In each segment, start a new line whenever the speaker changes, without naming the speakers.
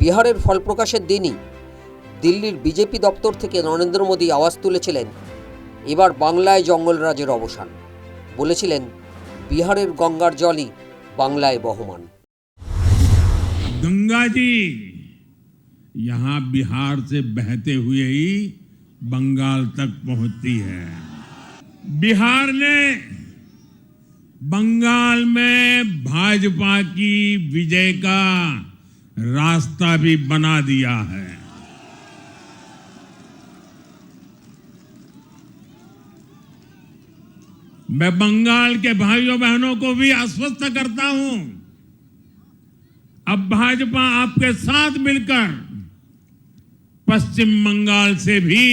বিহারের ফলপ্রকাশের দিনই দিল্লির বিজেপি দপ্তর থেকে নরেন্দ্র মোদী আওয়াজ তুলেছিলেন এবার বাংলায় জঙ্গলরাজের অবসান বলেছিলেন বিহারের গঙ্গার জলই বাংলায় বহমান
गंगा जी यहाँ बिहार से बहते हुए ही बंगाल तक पहुंचती है बिहार ने बंगाल में भाजपा की विजय का रास्ता भी बना दिया है मैं बंगाल के भाइयों बहनों को भी आश्वस्त करता हूं अब भाजपा आपके साथ मिलकर पश्चिम बंगाल से भी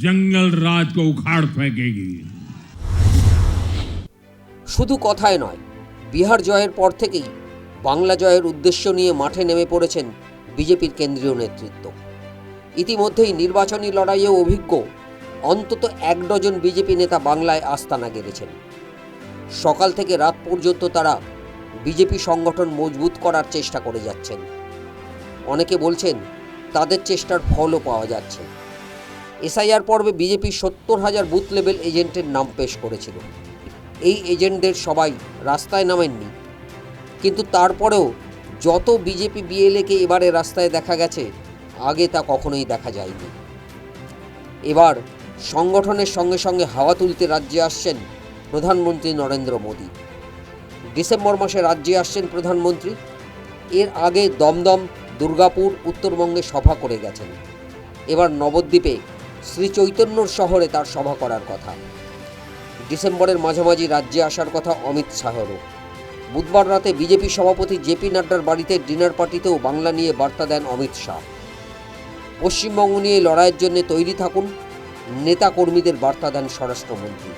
जंगल राज को उखाड़ फेंकेगी
শুধু কথায় নয় বিহার জয়ের পর থেকেই বাংলা জয়ের উদ্দেশ্য নিয়ে মাঠে নেমে পড়েছেন বিজেপির কেন্দ্রীয় নেতৃত্ব। ইতিমধ্যেই নির্বাচনী লড়াইয়ে অভিজ্ঞ অন্তত এক ডজন বিজেপি নেতা বাংলায় আস্তানা গেড়েছেন। সকাল থেকে রাত পর্যন্ত তারা বিজেপি সংগঠন মজবুত করার চেষ্টা করে যাচ্ছেন। অনেকে বলছেন তাদের চেষ্টার ফলও পাওয়া যাচ্ছে। এসআইআর পর্বে বিজেপি সত্তর হাজার বুথ লেভেল এজেন্টের নাম পেশ করেছিল। এই এজেন্টদের সবাই রাস্তায় নামেননি। কিন্তু তারপরেও যত বিজেপি বিএলএকে এবারে রাস্তায় দেখা গেছে, আগে তা কখনোই দেখা যায়নি। এবার সংগঠনের সঙ্গে সঙ্গে হাওয়া তুলতে রাজ্যে আসছেন প্রধানমন্ত্রী নরেন্দ্র মোদী। ডিসেম্বর মাসে রাজ্যে আসছেন প্রধানমন্ত্রী। এর আগে দমদম, দুর্গাপুর, উত্তরবঙ্গে সভা করে গেছেন। এবার নবদ্বীপে শ্রী চৈতন্যর শহরে তার সভা করার কথা। ডিসেম্বরের মাঝামাঝি রাজ্যে আসার কথা অমিত শাহরও। বুধবার রাতে বিজেপি সভাপতি জেপি নাড্ডার বাড়িতে ডিনার পার্টিতেও বাংলা নিয়ে বার্তা দেন অমিত শাহ। পশ্চিমবঙ্গ নিয়ে লড়াইয়ের জন্য তৈরি থাকুন, নেতা কর্মীদের বার্তা দেন স্বরাষ্ট্রমন্ত্রী।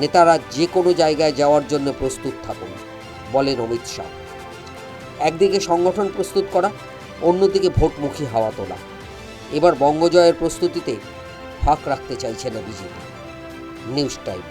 নেতারা যে কোনো জায়গায় যাওয়ার জন্য প্রস্তুত থাকুন, বলেন অমিত শাহ। একদিকে সংগঠন প্রস্তুত করা, অন্যদিকে ভোটমুখী হাওয়া তোলা। এবার বঙ্গজয়ের প্রস্তুতিতে ফাঁক রাখতে চাইছে না বিজেপি। News time.